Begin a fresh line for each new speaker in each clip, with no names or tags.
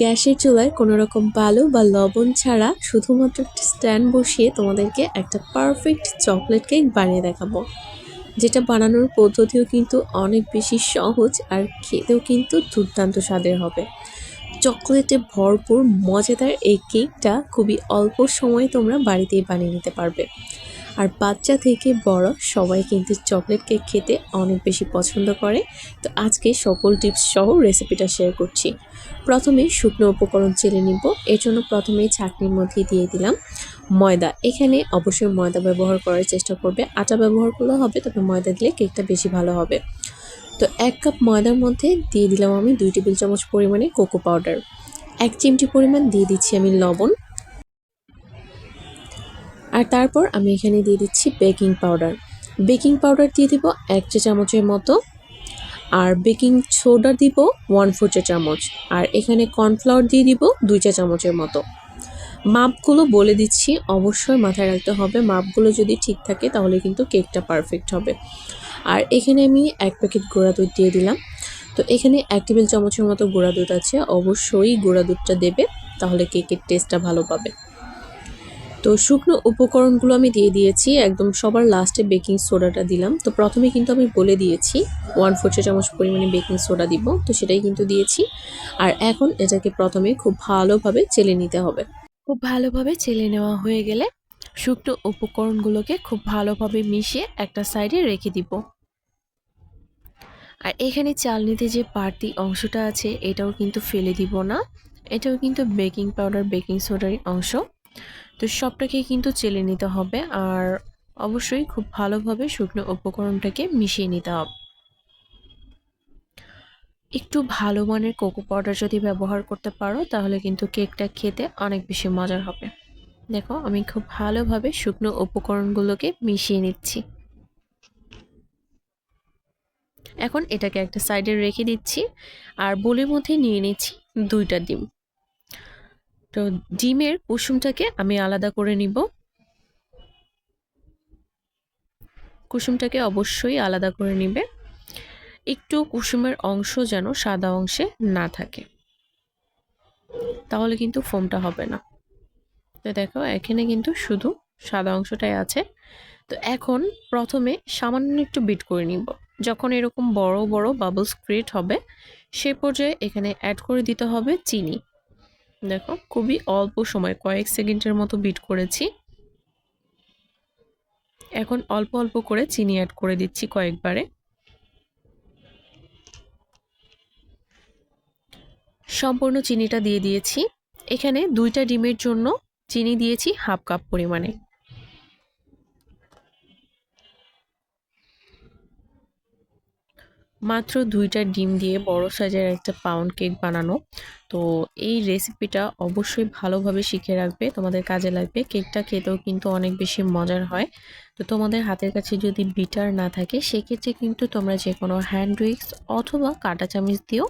গ্যাসের চুলায় কোনো রকম বালু বা লবণ ছাড়া শুধুমাত্র একটা স্ট্যান্ড বসিয়ে তোমাদেরকে একটা পারফেক্ট চকলেট কেক বানিয়ে দেখাবো। যেটা বানানোর পদ্ধতিও কিন্তু অনেক বেশি সহজ আর খেতেও কিন্তু দুর্দান্ত স্বাদের হবে। চকলেটে ভরপুর, মজাদার এই কেকটা খুবই অল্প সময়ে তোমরা বাড়িতেই বানিয়ে নিতে পারবে। আর বাচ্চা থেকে বড় সবাই কিন্তু চকলেট কেক খেতে অনেক বেশি পছন্দ করে। তো আজকে সকল টিপস সহ রেসিপিটা শেয়ার করছি। প্রথমে শুকনো উপকরণ চেলে নিব। এর জন্য প্রথমেই ছাঁকনির মধ্যে দিয়ে দিলাম ময়দা। এখানে অবশ্যই ময়দা ব্যবহার করার চেষ্টা করবে। আটা ব্যবহার করলে হবে, তবে ময়দা দিলে কেকটা বেশি ভালো হবে। তো এক কাপ ময়দার মধ্যে দিয়ে দিলাম আমি দুই টেবিল চামচ পরিমাণে কোকো পাউডার এক চিমটি পরিমাণ দিয়ে দিচ্ছি আমি লবণ। আর তারপর আমি এখানে দিয়ে দিচ্ছি বেকিং পাউডার। বেকিং পাউডার দিয়ে দিব এক চা চামচের মতো। আর বেকিং সোডা দিব ওয়ান ফোর চা চামচ। আর এখানে কর্নফ্লাওয়ার দিয়ে দিব দুই চা চামচের মতো। মাপগুলো বলে দিচ্ছি, অবশ্যই মাথায় রাখতে হবে। মাপগুলো যদি ঠিক থাকে তাহলে কিন্তু কেকটা পারফেক্ট হবে। আর এখানে আমি এক প্যাকেট গুঁড়া দুধ দিয়ে দিলাম। তো এখানে এক টেবিল চামচের মতো গুঁড়া দুধ আছে। অবশ্যই গুঁড়া দুধটা দেবে, তাহলে কেকের টেস্টটা ভালো পাবে। তো শুকনো উপকরণগুলো আমি দিয়ে দিয়েছি, একদম সবার লাস্টে বেকিং সোডাটা দিলাম। তো প্রথমে কিন্তু আমি বলে দিয়েছি ওয়ান ফোর চামচ পরিমাণে বেকিং সোডা দিব, তো সেটাই কিন্তু দিয়েছি। আর এখন এটাকে প্রথমে খুব ভালোভাবে চেলে নিতে হবে। খুব ভালোভাবে চেলে নেওয়া হয়ে গেলে শুকনো উপকরণগুলোকে খুব ভালোভাবে মিশিয়ে একটা সাইডে রেখে দিব। আর এখানে চালনিতে যে পার্টি অংশটা আছে, এটাও কিন্তু ফেলে দিব না। এটাও কিন্তু বেকিং পাউডার বেকিং সোডার অংশ। তো সবটাকে কিন্তু চেলে নিতে হবে আর অবশ্যই খুব ভালোভাবে শুকনো উপকরণটাকে মিশিয়ে নিতে হবে। একটু ভালো মানের কোকো পাউডার যদি ব্যবহার করতে পারো, তাহলে কিন্তু কেকটা খেতে অনেক বেশি মজার হবে। দেখো, আমি খুব ভালোভাবে শুকনো উপকরণগুলোকে মিশিয়ে নিচ্ছি। এখন এটাকে একটা সাইডে রেখে দিচ্ছি আর বোলের মধ্যে নিয়ে নিচ্ছি দুইটা ডিম। তো ডিমের কুসুমটাকে আমি আলাদা করে নিব। কুসুমটাকে অবশ্যই আলাদা করে নিবে। একটু কুসুমের অংশ যেন সাদা অংশে না থাকে। তাহলে কিন্তু ফোমটা হবে না। তো দেখো, এখানে কিন্তু শুধু সাদা অংশটাই আছে। তো এখন প্রথমে সামান্য একটু বিট করে নিব। যখন এরকম বড় বড় বাবলস ক্রিয়েট হবে, সে পর্যায়ে এখানে অ্যাড করে দিতে হবে চিনি। দেখো, খুবই অল্প সময়, কয়েক সেকেন্ডের মতো বিট করেছি। এখন অল্প অল্প করে চিনি অ্যাড করে দিচ্ছি কয়েকবারে। সম্পূর্ণ চিনিটা দিয়ে দিয়েছি। এখানে দুইটা ডিমের জন্য চিনি দিয়েছি হাফ কাপ পরিমাণে। মাত্র দুইটা ডিম দিয়ে বড় সাইজের একটা পাউন্ড কেক বানানো। তো এই রেসিপিটা অবশ্যই ভালোভাবে শিখে রাখবে তোমাদের কাজে লাগবে। কেকটা খেতেও কিন্তু অনেক বেশি মজার হয়। তো তোমাদের হাতের কাছে যদি বিটার না থাকে, সেক্ষেত্রে কিন্তু তোমরা যে কোনো হ্যান্ড উইক্স অথবা কাটা চামিচ দিয়েও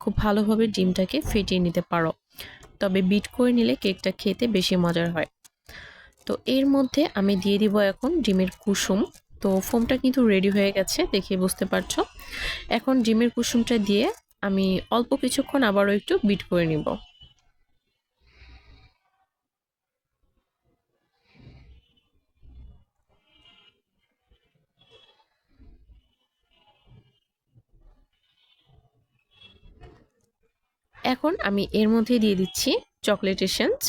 খুব ভালোভাবে ডিমটাকে ফেটিয়ে নিতে পারো। তবে বিট করে নিলে কেকটা খেতে বেশি মজার হয়। তো এর মধ্যে আমি দিয়ে দিব এখন ডিমের কুসুম। তো ফোমটা কিন্তু রেডি হয়ে গেছে, দেখে বুঝতে পারছ। এখন ডিমের কুসুমটা দিয়ে আমি অল্প কিছুক্ষণ আবারও একটু বিট করে নিব। এখন আমি এর মধ্যে দিয়ে দিচ্ছি চকলেট এসেন্স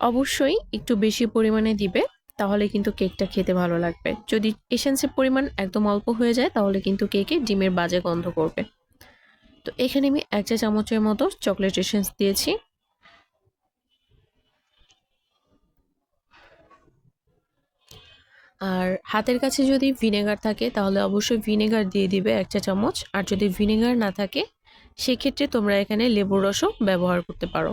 অবশ্যই একটু বেশি পরিমাণে দিবে। তাহলে কিন্তু কেকটা খেতে ভালো লাগবে। যদি এসেন্সের পরিমাণ একদম অল্প হয়ে যায়, তাহলে কিন্তু কেকে ডিমের বাজে গন্ধ করবে। তো এখানে আমি এক চা চামচের মতো চকলেট এসেন্স দিয়েছি। আর হাতের কাছে যদি ভিনেগার থাকে, তাহলে অবশ্যই ভিনেগার দিয়ে দিবে এক চা চামচ। আর যদি ভিনেগার না থাকে সেক্ষেত্রে তোমরা এখানে লেবুর রসও ব্যবহার করতে পারো।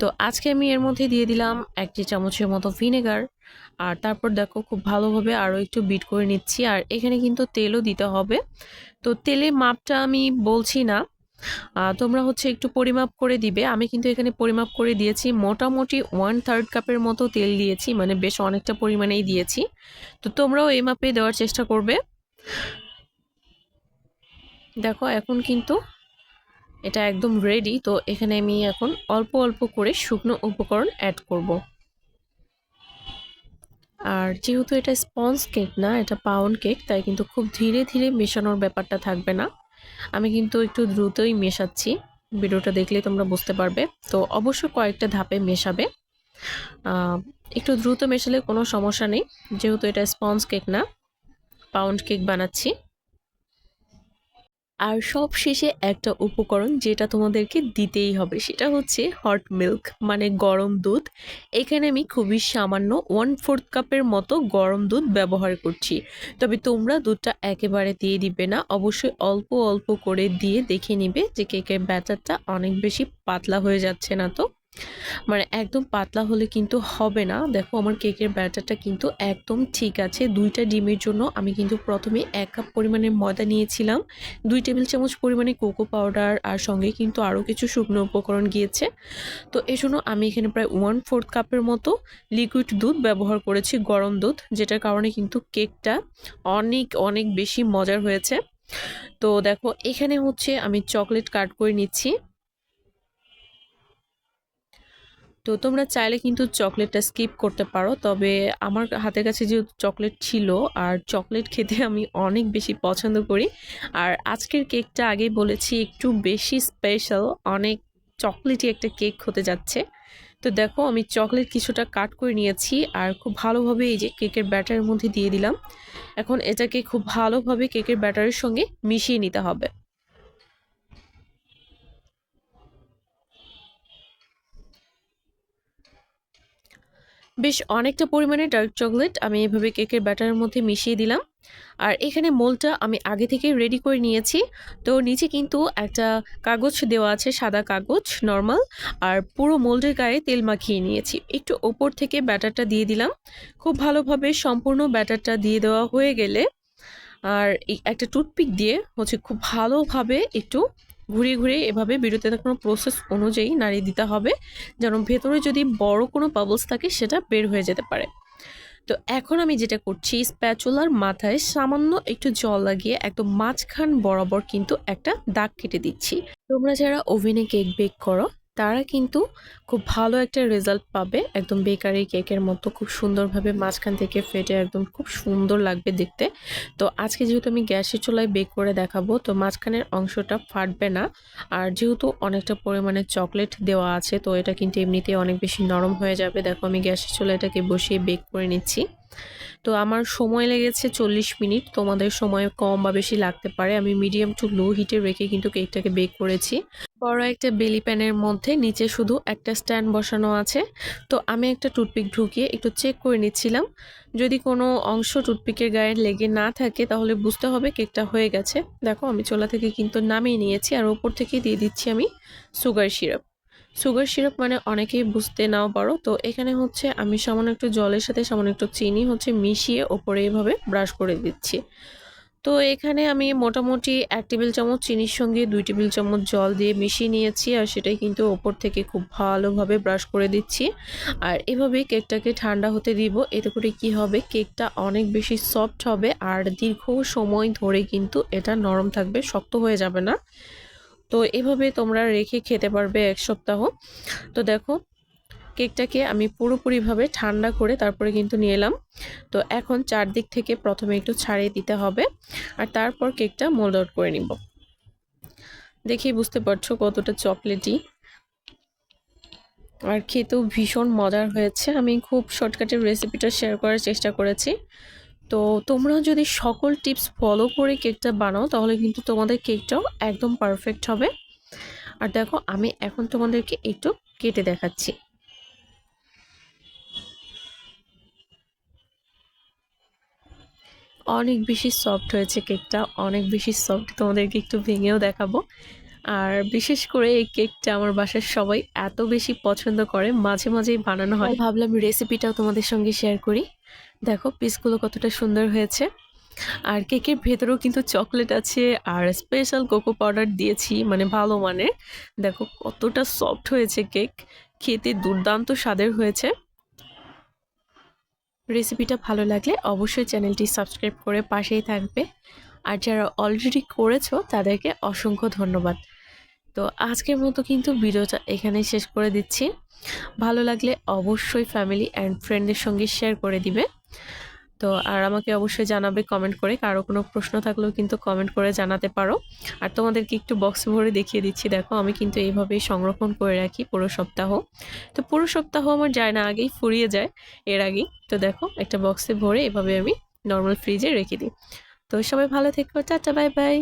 তো আজকে আমি এর মধ্যে দিয়ে দিলাম একটি চামচের মতো ভিনেগার। আর তারপর দেখো খুব ভালোভাবে আরও একটু বিট করে নিচ্ছি। আর এখানে কিন্তু তেলও দিতে হবে। তো তেলে মাপটা আমি বলছি না। তোমরা হচ্ছে একটু পরিমাপ করে দিবে। আমি কিন্তু এখানে পরিমাপ করে দিয়েছি। মোটামুটি ওয়ান থার্ড কাপের মতো তেল দিয়েছি। মানে বেশ অনেকটা পরিমাণেই দিয়েছি। তো তোমরাও এই মাপে দেওয়ার চেষ্টা করবে। দেখো এখন কিন্তু এটা একদম রেডি তো এখানে আমি এখন অল্প অল্প করে শুকনো উপকরণ অ্যাড করব। আর যেহেতু এটা স্পঞ্জ কেক না, এটা পাউন্ড কেক তাই কিন্তু খুব ধীরে ধীরে মেশানোর ব্যাপারটা থাকবে না। আমি কিন্তু একটু দ্রুতই মেশাচ্ছি, ভিডিওটা দেখলে তোমরা বুঝতে পারবে। তো অবশ্যই কয়েকটা ধাপে মেশাবে। একটু দ্রুত মেশালে কোনো সমস্যা নেই, যেহেতু এটা স্পঞ্জ কেক না পাউন্ড কেক বানাচ্ছি। আর সব শেষে একটা উপকরণ যেটা তোমাদেরকে দিতেই হবে, সেটা হচ্ছে হট মিল্ক মানে গরম দুধ। এখানে আমি খুবই সামান্য ওয়ান ফোর্থ কাপের মতো গরম দুধ ব্যবহার করছি। তবে তোমরা দুধটা একেবারে দিয়ে দিবে না, অবশ্যই অল্প অল্প করে দিয়ে দেখে নিবে যে কেকের ব্যাটারটা অনেক বেশি পাতলা হয়ে যাচ্ছে না তো। মানে একদম পাতলা হলে কিন্তু হবে না। দেখো আমার কেকের ব্যাটারটা কিন্তু একদম ঠিক আছে। দুইটা ডিমের জন্য আমি কিন্তু প্রথমে এক কাপ পরিমাণে ময়দা নিয়েছিলাম। দুই টেবিল চামচ পরিমাণে কোকো পাউডার আর সঙ্গে কিন্তু আরও কিছু শুকনো উপকরণ গিয়েছে। তো জন্য আমি এখানে প্রায় ওয়ান ফোর্থ কাপের মতো লিকুইড দুধ ব্যবহার করেছি, গরম দুধ, যেটার কারণে কিন্তু কেকটা অনেক অনেক বেশি মজার হয়েছে। তো দেখো এখানে হচ্ছে আমি চকলেট কাট করে নিচ্ছি। তো তোমরা চাইলে কিন্তু চকলেটটা স্কিপ করতে পারো, তবে আমার হাতের কাছে যে চকলেট ছিল আর চকলেট খেতে আমি অনেক বেশি পছন্দ করি, আর আজকের কেকটা আগে বলেছি একটু বেশি স্পেশাল অনেক চকলেটই একটা কেক হতে যাচ্ছে। তো দেখো আমি চকলেট কিছুটা কাট করে নিয়েছি আর খুব ভালোভাবে এই যে কেকের ব্যাটারের মধ্যে দিয়ে দিলাম। এখন এটাকে খুব ভালোভাবে কেকের ব্যাটারের সঙ্গে মিশিয়ে নিতে হবে। বেশ অনেকটা পরিমাণে ডার্ক চকলেট আমি এভাবে কেকের ব্যাটারের মধ্যে মিশিয়ে দিলাম। আর এখানে মোলটা আমি আগে থেকে রেডি করে নিয়েছি। তো নিচে কিন্তু একটা কাগজ দেওয়া আছে, সাদা কাগজ নর্মাল আর পুরো মোল্ডের গায়ে তেল মাখিয়ে নিয়েছি। একটু ওপর থেকে ব্যাটারটা দিয়ে দিলাম। খুব ভালোভাবে সম্পূর্ণ ব্যাটারটা দিয়ে দেওয়া হয়ে গেলে, আর একটা টুথপিক দিয়ে হচ্ছে খুব ভালোভাবে একটু ঘুরিয়ে ঘুরে এভাবে বিরতি কোনো প্রসেস অনুযায়ী নাড়িয়ে দিতে হবে, যেন ভেতরে যদি বড় কোনো বাবলস থাকে সেটা বের হয়ে যেতে পারে। তো এখন আমি যেটা করছি স্প্যাচুলার মাথায় সামান্য একটু জল লাগিয়ে একদম মাঝখান বরাবর কিন্তু একটা দাগ কেটে দিচ্ছি। তোমরা যারা ওভেনে কেক বেক করো তারা কিন্তু খুব ভালো একটা রেজাল্ট পাবে। একদম বেকারি কেকের মতো খুব সুন্দরভাবে মাঝখান থেকে ফেটে একদম খুব সুন্দর লাগবে দেখতে। তো আজকে যেহেতু আমি গ্যাসের চুলায় বেক করে দেখাবো, তো মাঝখানের অংশটা ফাটবে না। আর যেহেতু অনেকটা পরিমাণে চকলেট দেওয়া আছে, তো এটা কিন্তু এমনিতেই অনেক বেশি নরম হয়ে যাবে। দেখো আমি গ্যাসের চুলায় এটাকে বসিয়ে বেক করে নিচ্ছি। তো আমার সময় লেগেছে চল্লিশ মিনিট। তোমাদের সময় কম বা বেশি লাগতে পারে। আমি মিডিয়াম টু লো হিটে রেখে কিন্তু কেকটাকে বেক করেছি। বড় একটা বেলি প্যানের মধ্যে নিচে শুধু একটা স্ট্যান্ড বসানো আছে। তো আমি একটা টুথপিক ঢুকিয়ে একটু চেক করে নিচ্ছিলাম। যদি কোনো অংশ টুথপিকের গায়ে লেগে না থাকে তাহলে বুঝতে হবে কেকটা হয়ে গেছে। দেখো আমি চোলা থেকে কিন্তু নামিয়ে নিয়েছি আর ওপর থেকে দিয়ে দিচ্ছি আমি সুগার সিরাপ সুগার সিরাপ মানে অনেকেই বুঝতে নাও পারো। তো এখানে হচ্ছে আমি সামান্য একটু জলের সাথে সামান্য একটু চিনি হচ্ছে মিশিয়ে ওপরে এইভাবে ব্রাশ করে দিচ্ছি। তো এখানে আমি মোটামুটি এক টেবিল চামচ চিনির সঙ্গে দুই টেবিল চামচ জল দিয়ে মিশিয়ে নিয়েছি আর সেটাই কিন্তু ওপর থেকে খুব ভালোভাবে ব্রাশ করে দিচ্ছি। আর এভাবে কেকটাকে ঠান্ডা হতে দিব, এতে করে কি হবে? কেকটা অনেক বেশি সফট হবে আর দীর্ঘ সময় ধরে কিন্তু এটা নরম থাকবে, শক্ত হয়ে যাবে না। তো এভাবে তোমরা রেখে খেতে পারবে এক সপ্তাহ। তো দেখো, কেকটাকে আমি পুরোপুরিভাবে ঠান্ডা করে তারপরে কিন্তু নিয়ে এলাম। তো এখন চারদিক থেকে প্রথমে একটু ছাড়িয়ে দিতে হবে আর তারপর কেকটা মোল্ড করে নিব। দেখেই বুঝতে পারছ কতটা চকলেটি। আর খেতেও ভীষণ মজার হয়েছে। আমি খুব শর্টকাটের রেসিপিটা শেয়ার করার চেষ্টা করেছি। তো তোমরা যদি সকল টিপস ফলো করে কেকটা বানাও, তাহলে কিন্তু তোমাদের কেকটাও একদম পারফেক্ট হবে। আর দেখো, আমি এখন তোমাদেরকে একটু কেটে দেখাচ্ছি। অনেক বেশি সফট হয়েছে কেকটা, অনেক বেশি সফট। তোমাদেরকে একটু ভেঙেও দেখাবো। আর বিশেষ করে এই কেকটা আমার বাসার সবাই এত বেশি পছন্দ করে, মাঝে মাঝেই বানানো হয়। ভাবলাম রেসিপিটাও তোমাদের সঙ্গে শেয়ার করি। দেখো পিসগুলো কতটা সুন্দর হয়েছে। আর কেকের ভেতরেও কিন্তু চকলেট আছে, আর স্পেশাল কোকো পাউডার দিয়েছি মানে ভালো মানের। দেখো কতটা সফট হয়েছে কেক খেতে দুর্দান্ত স্বাদের হয়েছে। রেসিপিটা ভালো লাগলে অবশ্যই চ্যানেলটি সাবস্ক্রাইব করে পাশেই থাকবে। আর যারা অলরেডি করেছ, তাদেরকে অসংখ্য ধন্যবাদ। তো আজকের মতো কিন্তু ভিডিওটা এখানেই শেষ করে দিচ্ছি। ভালো লাগলে অবশ্যই ফ্যামিলি অ্যান্ড ফ্রেন্ডের সঙ্গে শেয়ার করে দিবে। তো আর আমাকে অবশ্যই জানাবে কমেন্ট করে। কারও কোনো প্রশ্ন থাকলেও কিন্তু কমেন্ট করে জানাতে পারো। আর তোমাদেরকে একটু বক্স ভরে দেখিয়ে দিচ্ছি। দেখো, আমি কিন্তু এইভাবেই সংরক্ষণ করে রাখি পুরো সপ্তাহ। তো পুরো সপ্তাহ আমার যায় না, আগেই ফুরিয়ে যায় এর আগেই। তো দেখো, একটা বক্সে ভরে এভাবে আমি নর্মাল ফ্রিজে রেখে দিই। তো সবাই ভালো থেকো। Tata bye bye